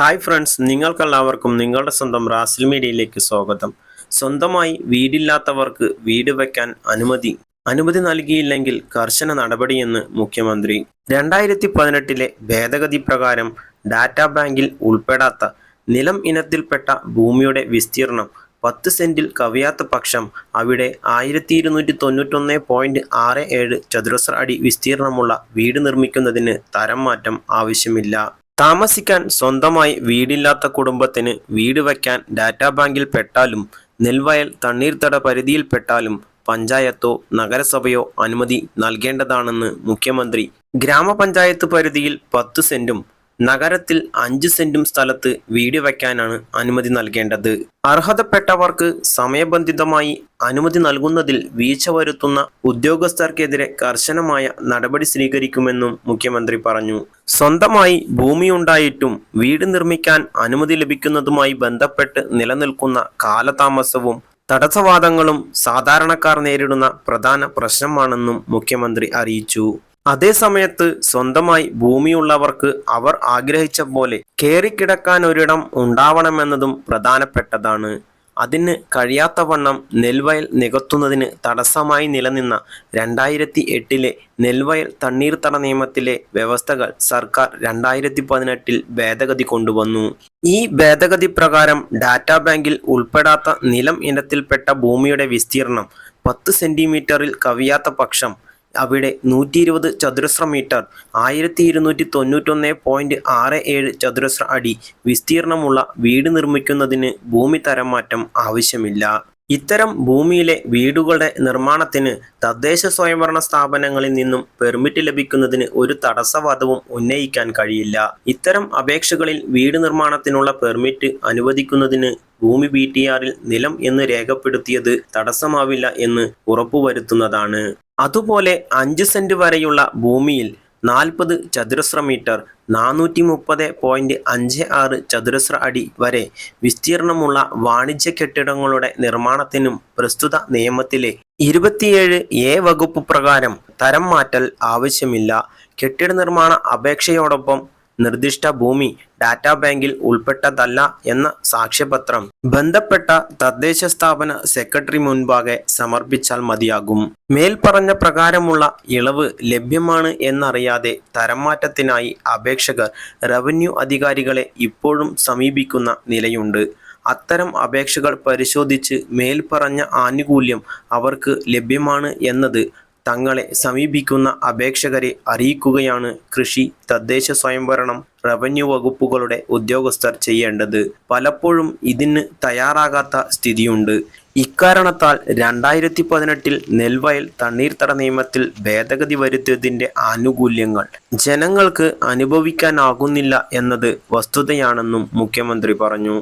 Hi friends നിങ്ങൾക്കെല്ലാവർക്കും നിങ്ങളുടെ സ്വന്തം റാസിൽ മീഡിയയിലേക്ക് സ്വാഗതം. സ്വന്തമായി വീടില്ലാത്തവർക്ക് വീട് വയ്ക്കാൻ അനുമതി. അനുമതി നൽകിയില്ലെങ്കിൽ കർശന നടപടിയെന്ന് മുഖ്യമന്ത്രി. രണ്ടായിരത്തി പതിനെട്ടിലെ ഭേദഗതി പ്രകാരം ഡാറ്റാ ബാങ്കിൽ ഉൾപ്പെടാത്ത നിലം ഇനത്തിൽപ്പെട്ട ഭൂമിയുടെ വിസ്തീർണം പത്ത് സെന്റിൽ കവിയാത്ത പക്ഷം അവിടെ ആയിരത്തി ഇരുന്നൂറ്റി തൊണ്ണൂറ്റൊന്ന് പോയിന്റ് ആറ് ഏഴ് ചതുരശ്ര അടി വിസ്തീർണമുള്ള വീട് നിർമ്മിക്കുന്നതിന് തരം മാറ്റം ആവശ്യമില്ല. താമസിക്കാൻ സ്വന്തമായി വീടില്ലാത്ത കുടുംബത്തിന് വീട് വയ്ക്കാൻ ഡാറ്റാ ബാങ്കിൽ പെട്ടാലും നെൽവയൽ തണ്ണീർത്തട പരിധിയിൽപ്പെട്ടാലും പഞ്ചായത്തോ നഗരസഭയോ അനുമതി നൽകേണ്ടതാണെന്ന് മുഖ്യമന്ത്രി. ഗ്രാമപഞ്ചായത്ത് പരിധിയിൽ പത്ത് സെന്റും നഗരത്തിൽ അഞ്ച് സെന്റും സ്ഥലത്ത് വീട് വയ്ക്കാനാണ് അനുമതി നൽകേണ്ടത്. അർഹതപ്പെട്ടവർക്ക് സമയബന്ധിതമായി അനുമതി നൽകുന്നതിൽ വീഴ്ച വരുത്തുന്ന ഉദ്യോഗസ്ഥർക്കെതിരെ കർശനമായ നടപടി സ്വീകരിക്കുമെന്നും മുഖ്യമന്ത്രി പറഞ്ഞു. സ്വന്തമായി ഭൂമിയുണ്ടായിട്ടും വീട് നിർമ്മിക്കാൻ അനുമതി ലഭിക്കുന്നതുമായി ബന്ധപ്പെട്ട് നിലനിൽക്കുന്ന കാലതാമസവും തടസ്സവാദങ്ങളും സാധാരണക്കാർ നേരിടുന്ന പ്രധാന പ്രശ്നമാണെന്നും മുഖ്യമന്ത്രി അറിയിച്ചു. അതേസമയത്ത് സ്വന്തമായി ഭൂമിയുള്ളവർക്ക് അവർ ആഗ്രഹിച്ച പോലെ കേറിക്കിടക്കാൻ ഒരിടം ഉണ്ടാവണമെന്നതും പ്രധാനപ്പെട്ടതാണ്. അതിന് കഴിയാത്തവണ്ണം നെൽവയൽ നികത്തുന്നതിന് തടസ്സമായി നിലനിന്ന രണ്ടായിരത്തി എട്ടിലെ നെൽവയൽ തണ്ണീർത്തട നിയമത്തിലെ വ്യവസ്ഥകൾ സർക്കാർ രണ്ടായിരത്തി പതിനെട്ടിൽ ഭേദഗതി കൊണ്ടുവന്നു. ഈ ഭേദഗതി പ്രകാരം ഡാറ്റാ ബാങ്കിൽ ഉൾപ്പെടാത്ത നിലം ഇനത്തിൽപ്പെട്ട ഭൂമിയുടെ വിസ്തീർണം പത്ത് സെന്റിമീറ്ററിൽ കവിയാത്ത പക്ഷം അവിടെ നൂറ്റി ഇരുപത് ചതുരശ്ര മീറ്റർ ആയിരത്തി ഇരുന്നൂറ്റി തൊണ്ണൂറ്റൊന്ന് പോയിന്റ് ആറ് ഏഴ് ചതുരശ്ര അടി വിസ്തീർണമുള്ള വീട് നിർമ്മിക്കുന്നതിന് ഭൂമി തരം മാറ്റം ആവശ്യമില്ല. ഇത്തരം ഭൂമിയിലെ വീടുകളുടെ നിർമ്മാണത്തിന് തദ്ദേശ സ്വയംഭരണ സ്ഥാപനങ്ങളിൽ നിന്നും പെർമിറ്റ് ലഭിക്കുന്നതിന് ഒരു തടസ്സവാദവും ഉന്നയിക്കാൻ കഴിയില്ല. ഇത്തരം അപേക്ഷകളിൽ വീട് നിർമ്മാണത്തിനുള്ള പെർമിറ്റ് അനുവദിക്കുന്നതിന് ഭൂമി ബി ടി ആറിൽ നിലം എന്ന് രേഖപ്പെടുത്തിയത് തടസ്സമാവില്ല എന്ന് ഉറപ്പുവരുത്തുന്നതാണ്. അതുപോലെ അഞ്ച് സെന്റ് വരെയുള്ള ഭൂമിയിൽ നാൽപ്പത് ചതുരശ്ര മീറ്റർ നാനൂറ്റി മുപ്പത് പോയിന്റ് അഞ്ച് ആറ് ചതുരശ്ര അടി വരെ വിസ്തീർണമുള്ള വാണിജ്യ കെട്ടിടങ്ങളുടെ നിർമ്മാണത്തിനും പ്രസ്തുത നിയമത്തിലെ ഇരുപത്തിയേഴ് എ വകുപ്പ് പ്രകാരം തരം മാറ്റൽ ആവശ്യമില്ല. കെട്ടിട നിർമ്മാണ അപേക്ഷയോടൊപ്പം നിർദ്ദിഷ്ട ഭൂമി ഡാറ്റാ ബാങ്കിൽ ഉൾപ്പെട്ടതല്ല എന്ന സാക്ഷ്യപത്രം. ബന്ധപ്പെട്ട തദ്ദേശ സ്ഥാപന സെക്രട്ടറി മുൻപാകെ സമർപ്പിച്ചാൽ മതിയാകും. മേൽപ്പറഞ്ഞ പ്രകാരമുള്ള ഇളവ് ലഭ്യമാണ് എന്നറിയാതെ തരംമാറ്റത്തിനായി അപേക്ഷകർ റവന്യൂ അധികാരികളെ ഇപ്പോഴും സമീപിക്കുന്ന നിലയുണ്ട്. അത്തരം അപേക്ഷകൾ പരിശോധിച്ച് മേൽപ്പറഞ്ഞ ആനുകൂല്യം അവർക്ക് ലഭ്യമാണ് എന്നത് തങ്ങളെ സമീപിക്കുന്ന അപേക്ഷകരെ അറിയിക്കുകയാണ് കൃഷി തദ്ദേശ സ്വയംഭരണം റവന്യൂ വകുപ്പുകളുടെ ഉദ്യോഗസ്ഥർ ചെയ്യേണ്ടത്. പലപ്പോഴും ഇതിന് തയ്യാറാകാത്ത സ്ഥിതിയുണ്ട്. ഇക്കാരണത്താൽ രണ്ടായിരത്തി പതിനെട്ടിൽ നെൽവയൽ തണ്ണീർത്തട നിയമത്തിൽ ഭേദഗതി വരുത്തിയതിന്റെ ആനുകൂല്യങ്ങൾ ജനങ്ങൾക്ക് അനുഭവിക്കാനാകുന്നില്ല എന്നത് വസ്തുതയാണെന്നും മുഖ്യമന്ത്രി പറഞ്ഞു.